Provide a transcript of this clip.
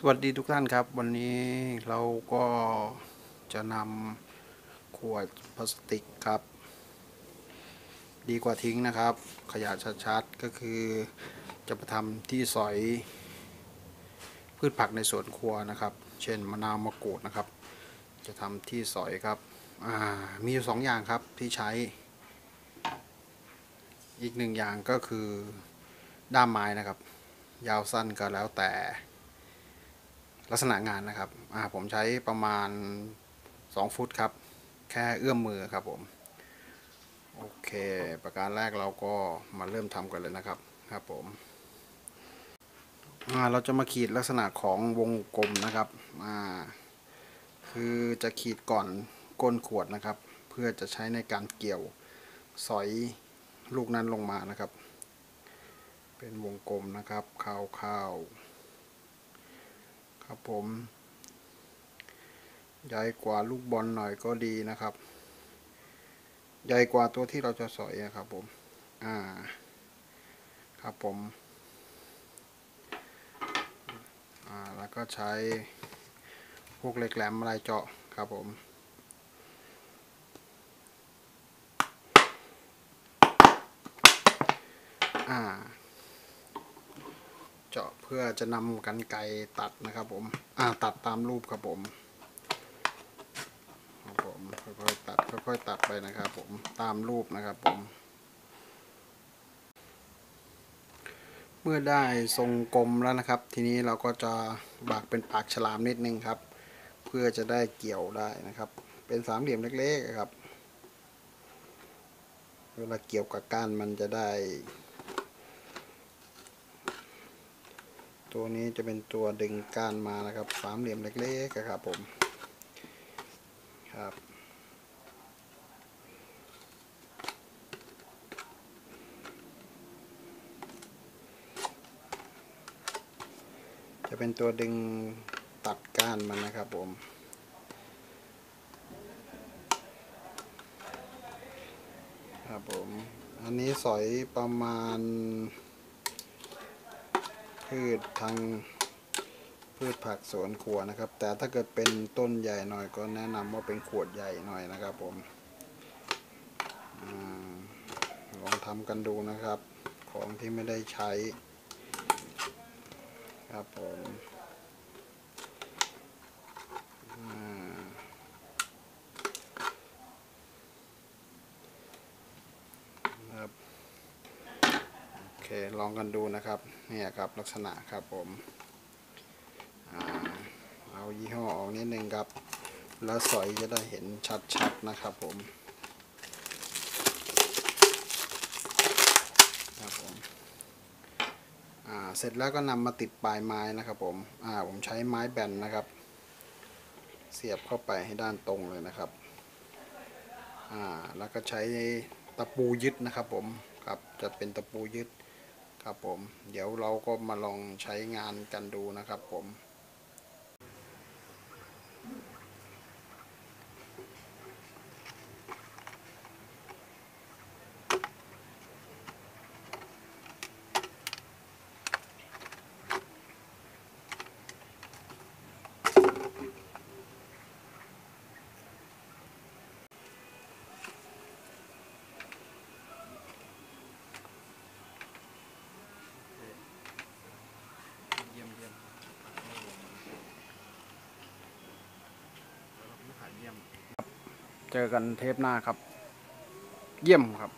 สวัสดีทุกท่านครับ วันนี้เราก็จะนำขวดพลาสติกครับ ดีกว่าทิ้งนะครับ ขยะชัดๆก็คือจะมาทำที่สอย พืชผักในสวนครัวนะครับ เช่นมะนาวมะกรูดนะครับ จะทำที่สอยครับมีอยู่สองอย่างครับที่ใช้ อีกหนึ่งอย่างก็คือด้ามไม้นะครับ ยาวสั้นก็แล้วแต่ ลักษณะงานนะครับอ่าผมใช้ประมาณ 2 ฟุตครับ แค่เอื้อมมือครับผมโอเค ประการแรกเราก็มาเริ่มทำกันเลยนะครับครับผมอ่าเราจะมาขีดลักษณะของวงกลมนะครับอ่าคือจะขีดก่อนก้นขวดนะครับ เพื่อจะใช้ในการเกี่ยวสอยลูกนั้นลงมานะครับ เป็นวงกลมนะครับคร่าวๆ ครับผม ใหญ่กว่าลูกบอลหน่อยก็ดีนะครับ ใหญ่กว่าตัวที่เราจะสอยอะครับผม อ่า ครับผม อ่า แล้วก็ใช้พวกเหล็กแหลมอะไรเจาะครับผม อ่า เจาะเพื่อจะนำกันไกตัดนะครับผม อ่าตัดตามรูปครับผมครับผมค่อยๆตัดค่อยๆตัดไปนะครับผมตามรูปนะครับผม เมื่อได้ทรงกลมแล้วนะครับ ทีนี้เราก็จะบากเป็นปากฉลามนิดนึงครับ เพื่อจะได้เกี่ยวได้นะครับ เป็นสามเหลี่ยมเล็กๆครับ เวลาเกี่ยวกับก้านมันจะได้ ตัวนี้จะเป็นตัวดึงก้านมานะครับ สามเหลี่ยมเล็กๆอะครับผมครับ จะเป็นตัวดึงตัดก้านมันนะครับผมครับผม อันนี้สอยประมาณ พืชทางพืชผักสวนครัวนะครับ แต่ถ้าเกิดเป็นต้นใหญ่หน่อยก็แนะนำว่าเป็นขวดใหญ่หน่อยนะครับ ผมอลองทำกันดูนะครับ ของที่ไม่ได้ใช้ ครับผมอ่าครับ โอ เคลองกันดูนะครับเนี่ยครับลักษณะครับผมอเอายี่ห้อออกนิดนึงครับ แล้วสอยจะได้เห็นชัดๆนะครับผมครับผมเสร็จแล้วก็นำมาติดปลายไม้นะครับผมผมใช้ไม้แบนนะครับ เสียบเข้าไปให้ด้านตรงเลยนะครับแล้วก็ใช้ตะปูยึดนะครับผมครับจะเป็นตะปูยึด ครับผม เดี๋ยวเราก็มาลองใช้งานกันดูนะครับผม เยี่ยมเยี่ยม เจอกันเทปหน้าครับ เยี่ยมครับ